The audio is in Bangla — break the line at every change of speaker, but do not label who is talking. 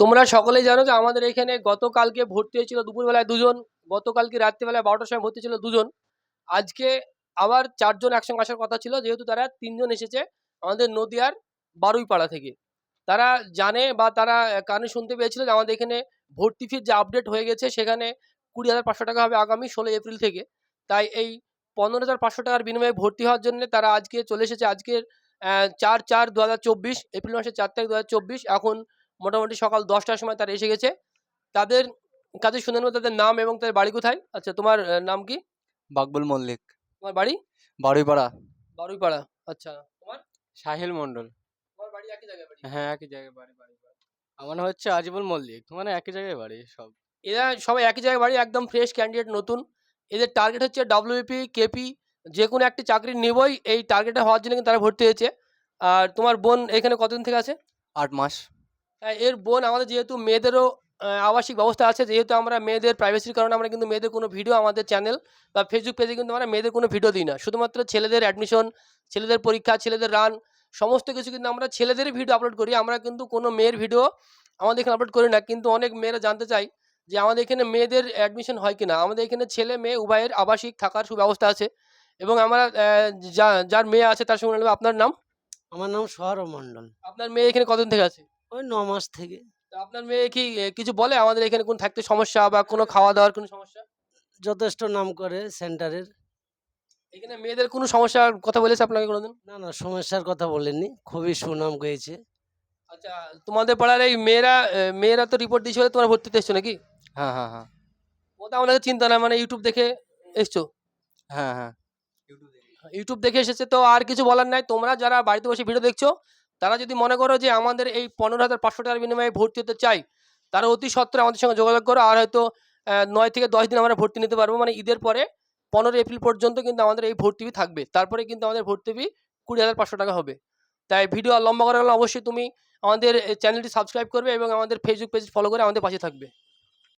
তোমরা সকলেই জানো যে আমাদের এখানে গতকালকে ভর্তি হয়েছিল দুপুরবেলায় দুজন, গতকালকে রাত্রিবেলায় বারোটার সময় ভর্তি ছিল দুজন। আজকে আবার চারজন একসঙ্গে আসার কথা ছিল, যেহেতু তারা তিনজন এসেছে আমাদের নদিয়ার বারুইপাড়া থেকে। তারা জানে বা তারা কানে শুনতে পেয়েছিল যে আমাদের এখানে ভর্তি ফির যে আপডেট হয়ে গেছে, সেখানে কুড়ি হাজার পাঁচশো টাকা হবে আগামী ষোলো এপ্রিল থেকে। তাই এই পনেরো হাজার পাঁচশো টাকার বিনিময়ে ভর্তি হওয়ার জন্য তারা আজকে চলে এসেছে। আজকের চার চার দু হাজার চব্বিশ, এপ্রিল মাসের চার তারিখ দু হাজার চব্বিশ। এখন মোটামুটি সকাল দশটার সময় তারা এসে গেছে। তাদের কাছে শুনে নেব তাদের নাম এবং তাদের বাড়ি কোথায়? আচ্ছা তোমার আহ, নাম কি?
বাকবুল মল্লিক।
তোমার বাড়ি?
বারুইপাড়া।
বারুইপাড়া। আচ্ছা তোমার?
সাহিল মন্ডল
তোমার বাড়ি একই জায়গায় বাড়ি?
হ্যাঁ একই জায়গায় বাড়ি বাড়ি বাড়ি। আমার হচ্ছে আজিবুল মল্লিক। মানে একই জায়গায় বাড়ি সব।
এরা সবাই একই জায়গায় বাড়ি একদম ফ্রেশ ক্যান্ডিডেট নতুন। এদের টার্গেট হচ্ছে ডাব্লিউপি কেপি যে কোনো একটি চাকরি নেবই। এই টার্গেটে হওয়ার জন্য কিন্তু তারা ভর্তি হয়েছে। আর তোমার বোন এখানে কতদিন থেকে আছে?
আট মাস।
এর বোন আমাদের যেহেতু মেয়েদেরও আবাসিক ব্যবস্থা আছে যেহেতু আমরা মেয়েদের প্রাইভেসির কারণে আমরা কিন্তু মেয়েদের কোনো ভিডিও আমাদের চ্যানেল বা ফেসবুক পেজে কিন্তু আমরা মেয়েদের কোনো ভিডিও দিই না। শুধুমাত্র ছেলেদের অ্যাডমিশন ছেলেদের পরীক্ষা ছেলেদের রান সমস্ত কিছু কিন্তু আমরা ছেলেদেরই ভিডিও আপলোড করি। আমরা কিন্তু কোনো মেয়ের ভিডিও আমাদের এখানে আপলোড করি না কিন্তু অনেক মেয়েরা জানতে চাই যে আমাদের এখানে মেয়েদের অ্যাডমিশন হয় কিনা। আমাদের এখানে ছেলে মেয়ে উভয়ের আবাসিক থাকার সুব্যবস্থা আছে এবং আমরা যা- যার মেয়ে আছে তার সঙ্গে আপনার নাম?
আমার নাম সৌরভ মণ্ডল।
আপনার মেয়ে এখানে কতদিন থেকে আছে?
ওই ন মাস থেকে।
তা আপনার মেয়ে কি এ, কিছু বলে? আমাদের এখানে কোনো থাকতে সমস্যা বা কোনো খাওয়া দাওয়ার কোনো সমস্যা?
যথেষ্ট নাম করে সেন্টারের।
এখানে মেয়েদের কোনো সমস্যার কথা বলেছে আপনাকে কোনোদিন?
না না সমস্যার কথা বলেননি। খুবই সুনাম গেয়েছে।
আচ্ছা তোমাদের পাড়ার এই মেয়েরা এ, মেয়েরা তো রিপোর্ট দিয়েছিল তোমার ভর্তিতে এসছো নাকি?
হ্যাঁ হ্যাঁ হ্যাঁ।
ও তো আমাদের চিন্তা না মানে ইউটিউব দেখে এসছো?
হ্যাঁ হ্যাঁ।
ইউটিউব দেখে এসেছে তো আর কিছু বলার নাই। তোমরা যারা বাড়িতে বসে ভিডিও দেখছ তারা যদি মনে করো যে আমাদের এই পনেরো হাজার পাঁচশো টাকার বিনিময়ে ভর্তি হতে চাই, তারা অতি সত্ত্বরে আমাদের সঙ্গে যোগাযোগ করো আর হয়তো নয় থেকে দশ দিন আমরা ভর্তি নিতে পারব। মানে ঈদের পরে পনেরো এপ্রিল পর্যন্ত কিন্তু আমাদের এই ভর্তি ফি থাকবে। তারপরে কিন্তু আমাদের ভর্তি ফি কুড়ি হাজার পাঁচশো টাকা হবে। তাই ভিডিও আর লম্বা করা গেলে অবশ্যই তুমি আমাদের চ্যানেলটি সাবস্ক্রাইব করবে এবং আমাদের ফেসবুক পেজ ফলো করে আমাদের পাশে থাকবে।